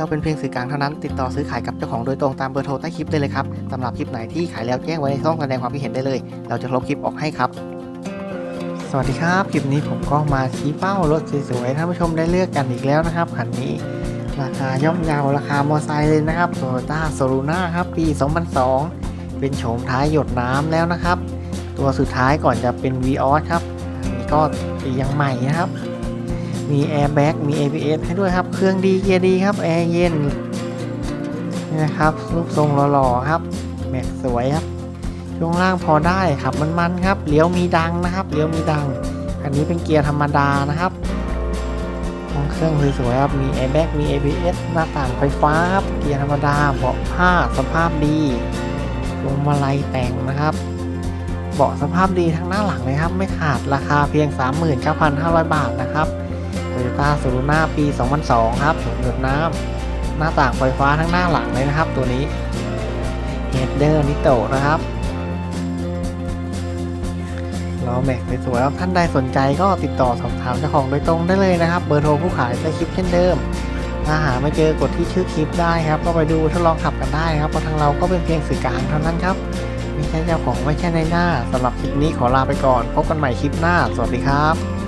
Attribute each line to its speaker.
Speaker 1: เราเป็นเพียงสื่อกลางเท่านั้น ติดต่อซื้อขายกับเจ้าของโดยตรงตามเบอร์โทรใต้คลิปได้เลยครับสำหรับคลิปไหนที่ขายแล้วแจ้งไว้ในช่องแสดงความคิดเห็นได้เลย เราจะลบคลิปออกให้ครับ สวัสดีครับ คลิปนี้ผมก็มาชี้เป้ารถสวยๆท่านผู้ชมได้เลือกกันอีกแล้วนะครับคันนี้ราคาย่อมเยาวราคามอไซค์เลยนะครับ Toyota s o l u n a ครับปี 2002 เป็นโฉมท้ายหยดน้ำแล้วนะครับ ตัวสุดท้ายก่อนจะเป็น v ีออสครับอันนี้ก็ปียังใหม่นะครับ มีแอร์แบ็กมี ABS ให้ด้วยครับ เครื่องดีเกียร์ดีครับ แอร์เย็นนะครับรูปทรงหล่อๆครับแม็กสวยครับ ช่วงล่างพอได้ครับมันๆครับเลี้ยวมีดังนะครับเลี้ยวมีดัง อันนี้เป็นเกียร์ธรรมดานะครับห้องเครื่องสวยๆครับมีแอร์แบ็กมี ABS หน้าต่างไฟฟ้าครับเกียร์ธรรมดาเบาะผ้าสภาพดีลงมาลัยแต่งนะครับเบาะสภาพดีทั้งหน้าหลังเลยครับ ไม่ขาดราคาเพียง 39,500 บาทนะครับ Toyota s o l u n a ปี 2002 ครับถุงหยดน้ำหน้าต่างไฟฟ้าทั้งหน้าหลังเลยนะครับ ตัวนี้เฮดเดอร์นิโตนะครับล้อแม็กสวยๆครับท่านใดสนใจก็ติดต่อสอบถามเจ้าของโดยตรงได้เลยนะครับ เบอร์โทรผู้ขายใต้คลิปเช่นเดิมถ้าหาไม่เจอกดที่ชื่อคลิปได้ครับ ก็ไปดูทดลองขับกันได้ครับเพราะทางเราก็เป็นเพียงสื่อกลางเท่านั้นครับไม่ใช่เจ้าของไม่ใช่ในหน้าสำหรับคลิปนี้ขอลาไปก่อน พบกันใหม่คลิปหน้า สวัสดีครับ